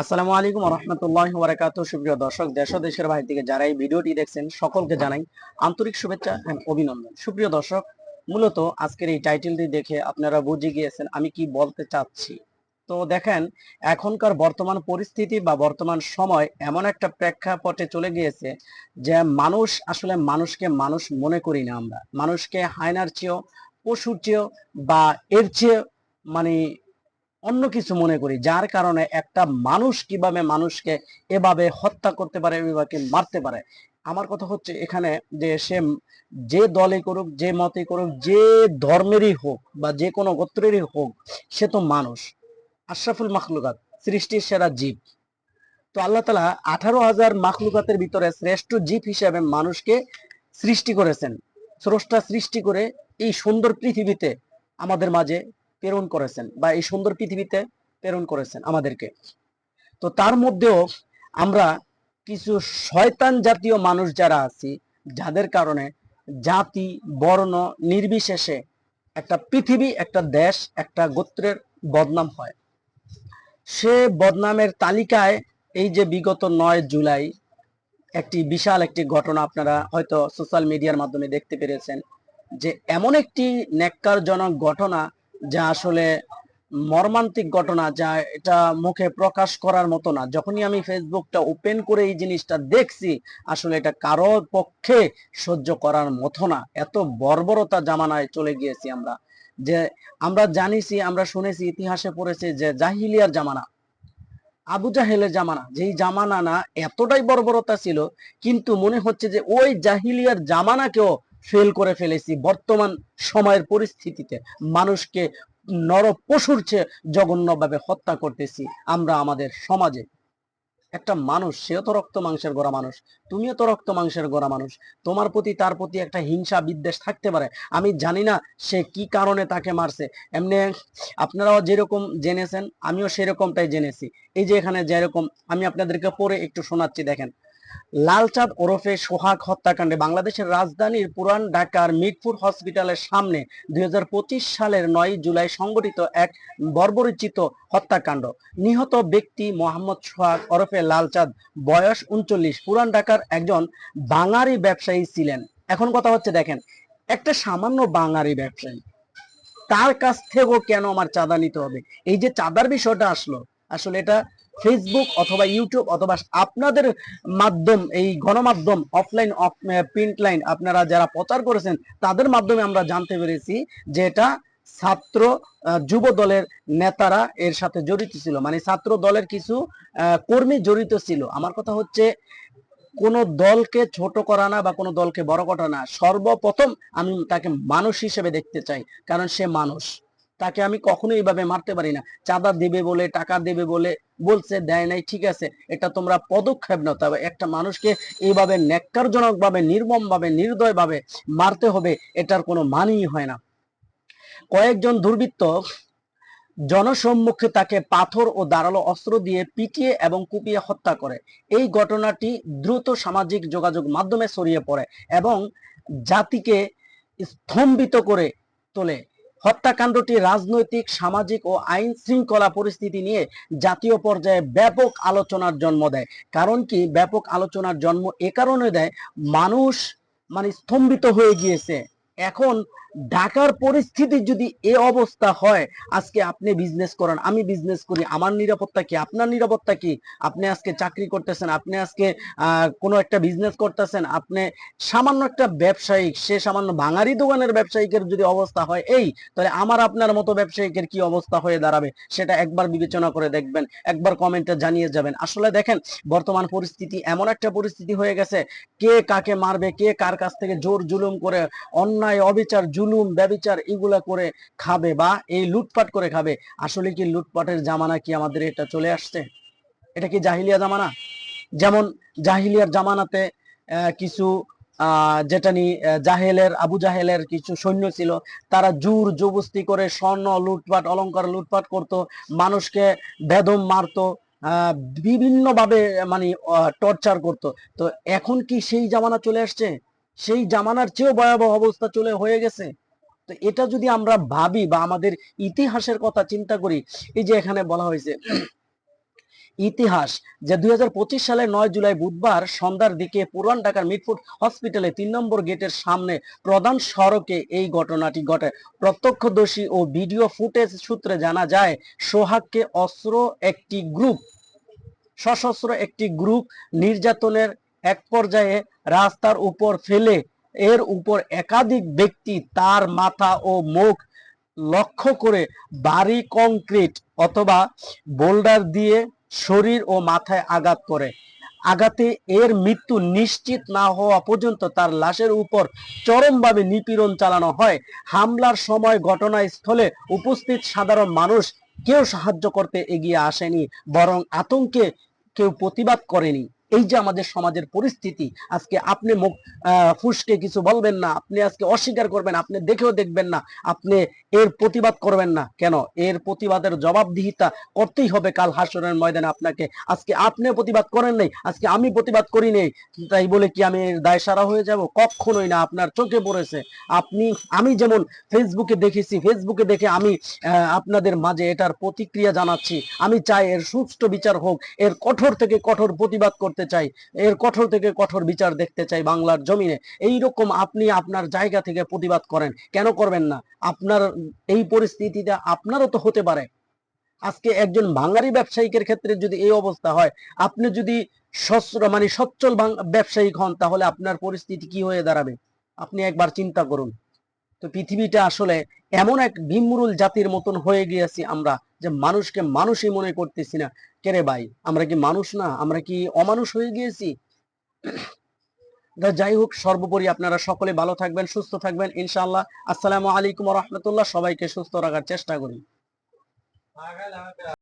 আসসালামু আলাইকুম রহমতুল্লাহ বারাকাত সুপ্রিয় দর্শক, দেশ দেশের বাইরে থেকে যারা এই ভিডিওটি দেখছেন, সকলকে জানাই আন্তরিক শুভেচ্ছা অভিনন্দন। সুপ্রিয় দর্শক, মূলত আজকের এই টাইটেলটি দেখে আপনারা বুঝে গিয়েছেন আমি কি বলতে চাচ্ছি। তো দেখেন, এখনকার বর্তমান পরিস্থিতি বা বর্তমান সময় এমন একটা প্রেক্ষাপটে চলে গিয়েছে যে মানুষ, আসলে মানুষকে মানুষ মনে করি না আমরা। মানুষকে হায়নার চেয়েও, পশুর চেয়েও বা এর চেয়ে মানে অন্য কিছু মনে করি, যার কারণে একটা মানুষ কীভাবে মানুষকে এভাবে হত্যা করতে পারে, এভাবে মারতে পারে। আমার কথা হচ্ছে এখানে যে সে যে দলে করুক, যে মতে করুক, যে ধর্মেরই হোক বা যে কোনো গোত্রেরই হোক, সে তো মানুষ। আশরাফুল মাখলুকাত, সৃষ্টির সেরা জীব। তো আল্লাহ তালা আঠারো হাজার মাখলুকাতের ভিতরে শ্রেষ্ঠ জীব হিসেবে মানুষকে সৃষ্টি করেছেন। স্রষ্টা সৃষ্টি করে এই সুন্দর পৃথিবীতে আমাদের মাঝে প্রেরণ করেছেন বা এই সুন্দর পৃথিবীতে প্রেরণ করেছেন আমাদেরকে। তো তার মধ্যেও আমরা কিছু শয়তান জাতীয় মানুষ যারা আছি, যাদের কারণে জাতি, বর্ণ নির্বিশেষে একটা পৃথিবী, একটা দেশ, একটা গোত্রের বদনাম হয়। সে বদনামের তালিকায় এই যে বিগত নয় জুলাই একটি বিশাল একটি ঘটনা আপনারা হয়তো সোশ্যাল মিডিয়ার মাধ্যমে দেখতে পেরেছেন যে এমন একটি ন্যাক্কারজনক ঘটনা যা আসলে মর্মান্তিক ঘটনা, যা এটা মুখে প্রকাশ করার মতো না। যখনই আমি ফেসবুকটা ওপেন করে এই জিনিসটা দেখছি, আসলে এটা কারোর পক্ষে সহ্য করার মতো না। এত বর্বরতা জামানায় চলে গিয়েছি আমরা। যে আমরা জানিছি, আমরা শুনেছি, ইতিহাসে পড়েছে যে জাহিলিয়ার জামানা, আবু জাহেলের জামানা, যেই জামানা না এতটাই বর্বরতা ছিল, কিন্তু মনে হচ্ছে যে ওই জাহিলিয়ার জামানাকেও ফেল করে ফেলেছি। বর্তমান সময়ের পরিস্থিতিতে মানুষকে নর পশুর চেয়ে জঘন্যভাবে হত্যা করতেছি আমরা আমাদের সমাজে। একটা মানুষ, সেও তো রক্ত মাংসের গড়া মানুষ, তুমিও তো রক্ত মাংসের গড়া মানুষ, তোমার প্রতি, তার প্রতি একটা হিংসা বিদ্বেষ থাকতে পারে। আমি জানি না সে কি কারণে তাকে মারছে। এমনি আপনারাও যেরকম জেনেছেন, আমিও সেরকমটাই জেনেছি। এই যে এখানে যেরকম, আমি আপনাদেরকে পরে একটু শোনাচ্ছি, দেখেন। লালচাঁদ ওরফে সোহাগ হত্যাকাণ্ডে বাংলাদেশের রাজধানীর পুরান ঢাকার মিটফুর হসপিটালের সামনে দুই সালের নয় জুলাই সংগঠিত এক বর্বরিচিত হত্যাকাণ্ড। নিহত ব্যক্তি মোহাম্মদ সোহাগ ওরফে লালচাঁদ, বয়স উনচল্লিশ, পুরান ঢাকার একজন বাঙালি ব্যবসায়ী ছিলেন। এখন কথা হচ্ছে, দেখেন, একটা সামান্য বাঙালি ব্যবসায়ী, তার কাছ থেকেও কেন আমার চাঁদা নিতে হবে? এই যে চাঁদার বিষয়টা আসলো, আসলে এটা ফেসবুক অথবা ইউটিউব অথবা আপনাদের মাধ্যম, এই গণমাধ্যম অফলাইন প্রিন্ট লাইন আপনারা যারা প্রচার করেছেন, তাদের মাধ্যমে আমরা জানতে পেরেছি যে এটা ছাত্র যুব দলের নেতারা এর সাথে জড়িত ছিল। মানে ছাত্র দলের কিছু কর্মী জড়িত ছিল। আমার কথা হচ্ছে, কোন দলকে ছোট করা না বা কোনো দলকে বড় করা না। সর্বপ্রথম আমি তাকে মানুষ হিসেবে দেখতে চাই, কারণ সে মানুষ। তাকে আমি কখনোই এইভাবে মারতে পারি না। চাঁদা দেবে বলে, টাকা দেবে বলে, বলছে, দেয় নাই, ঠিক আছে। এটা তোমরা পদক্ষেপ নাও। তবে একটা মানুষকে এইভাবে ন্যাক্কারজনক ভাবে নির্মম ভাবে নির্দয় ভাবে মারতে হবে, এটার কোনো মানই হয় না। কয়েকজন দুর্বৃত্ত জনসম্মুখে তাকে পাথর ও ধারালো অস্ত্র দিয়ে পিটিয়ে এবং কুপিয়ে হত্যা করে। এই ঘটনাটি দ্রুত সামাজিক যোগাযোগ মাধ্যমে ছড়িয়ে পড়ে এবং জাতিকে স্তম্ভিত করে তোলে। হত্যাকাণ্ডটি রাজনৈতিক, সামাজিক ও আইন শৃঙ্খলা পরিস্থিতি নিয়ে জাতীয় পর্যায়ে ব্যাপক আলোচনার জন্ম দেয়। কারণ কি? ব্যাপক আলোচনার জন্ম এ কারণে দেয়, মানুষ মানে স্তম্ভিত হয়ে গিয়েছে। এখন ঢাকার পরিস্থিতি যদি এ অবস্থা হয়, আজকে আপনি বিজনেস করেন, আমি বিজনেস করি, আমার নিরাপত্তা কি, আপনার নিরাপত্তা কি? আপনি আজকে চাকরি করতেছেন, আপনি আজকে কোনো একটা বিজনেস করতেছেন, আপনি সামান্য একটা ব্যবসায়িক, সে সামান্য ভাঙারি দোকানের ব্যবসায়িকের যদি অবস্থা হয়, এই, তাহলে আমার আপনার মতো ব্যবসায়িকের কি অবস্থা হয়ে দাঁড়াবে? সেটা একবার বিবেচনা করে দেখবেন, একবার কমেন্টে জানিয়ে যাবেন। আসলে দেখেন, বর্তমান পরিস্থিতি এমন একটা পরিস্থিতি হয়ে গেছে, কে কাকে মারবে, কে কার কাছ থেকে জোর জুলুম করে অন্যায়, অবিচার জুলুম, ব্যবিচার এগুলা করে খাবে বা এই লুটপাট করে খাবে। আসলে কি লুটপাটের জামানা কি আমাদের এটা চলে আসছে? এটা কি জাহিলিয়া জামানা? যেমন জাহিলিয়ার জামানাতে কিছু যেটা নি জাহেলের, আবু জাহেলের কিছু সৈন্য ছিল, তারা জোর, জবস্তি করে স্বর্ণ লুটপাট অলংকার লুটপাট করত, মানুষকে বেদম মারতো, আহ বিভিন্ন ভাবে মানে টর্চার করত। তো এখন কি সেই জামানা চলে আসছে? সেই জামানার চেয়েও ভয়াবহ অবস্থা চলে হয়ে গেছে। তো এটা যদি আমরা ভাবি বা আমাদের ইতিহাসের কথা চিন্তা করি, এই যে এখানে বলা হয়েছে, ইতিহাস যে দুই সালের নয় জুলাই বুধবার সন্ধ্যার দিকে পুরান ঢাকার মিটফুট হসপিটালে তিন নম্বর গেটের সামনে প্রধান সড়কে এই ঘটনাটি ঘটে। প্রত্যক্ষদর্শী ও ভিডিও ফুটেজ সূত্রে জানা যায়, সোহাগকে অস্ত্র একটি গ্রুপ, সশস্ত্র একটি গ্রুপ নির্যাতনের এক পর্যায়ে রাস্তার উপর ফেলে, এর উপর একাধিক ব্যক্তি তার মাথা ও মুখ লক্ষ্য করে বাড়ি কংক্রিট অথবা বোল্ডার দিয়ে শরীর ও মাথায় আঘাত করে। আঘাতে এর মৃত্যু নিশ্চিত না হওয়া পর্যন্ত তার লাশের উপর চরমভাবে নিপীড়ন চালানো হয়। হামলার সময় ঘটনাস্থলে উপস্থিত সাধারণ মানুষ কেউ সাহায্য করতে এগিয়ে আসেনি, বরং আতঙ্কে কেউ প্রতিবাদ করেনি। এই যে আমাদের সমাজের পরিস্থিতি, আজকে আপনি মুখ ফুসকে কিছু বলবেন না, আপনি আজকে অস্বীকার করবেন, আপনি দেখেও দেখবেন না, আপনি এর প্রতিবাদ করবেন না। কেন? এর প্রতিবাদের জবাবদিহিতা করতেই হবে কাল হাসরের ময়দানে আপনাকে। আজকে আপনি প্রতিবাদ করেন নাই, আজকে আমি প্রতিবাদ করি নাই, তাই বলে কি আমি এর দায় সারা হয়ে যাব? কখনোই না, আপনার চোখে পড়েছে। আপনি, আমি যেমন ফেসবুকে দেখেছি, ফেসবুকে দেখে আমি আপনাদের মাঝে এটার প্রতিক্রিয়া জানাচ্ছি। আমি চাই এর সুষ্ঠু বিচার হোক, এর কঠোর থেকে কঠোর প্রতিবাদ করতে চাই, এর কঠোর থেকে কঠোর বিচার দেখতে চাই বাংলার জমিনে। এই রকম আপনি আপনার জায়গা থেকে প্রতিবাদ করেন, কেন করবেন না? আপনার এই পরিস্থিতিতে আপনারও তো হতে পারে। আজকে একজন বাঙালি ব্যবসায়িকের ক্ষেত্রে যদি এই অবস্থা হয়, আপনি যদি মানে সচ্ছল ব্যবসায়িক হন, তাহলে আপনার পরিস্থিতি কি হয়ে দাঁড়াবে? আপনি একবার চিন্তা করুন। তো পৃথিবীটা আসলে এমন এক বিমরুল জাতির মতন হয়ে গিয়েছি আমরা, যে মানুষকে মানুষই মনে করতেছি না। কেরে ভাই? আমরা কি মানুষ না? আমরা কি অমানুষ হয়ে গিয়েছি? যাই হোক, সর্বোপরি আপনারা সকলে ভালো থাকবেন, সুস্থ থাকবেন, ইনশাআল্লাহ। আসসালামু আলাইকুম রহমতুল্লাহ। সবাইকে সুস্থ রাখার চেষ্টা করি।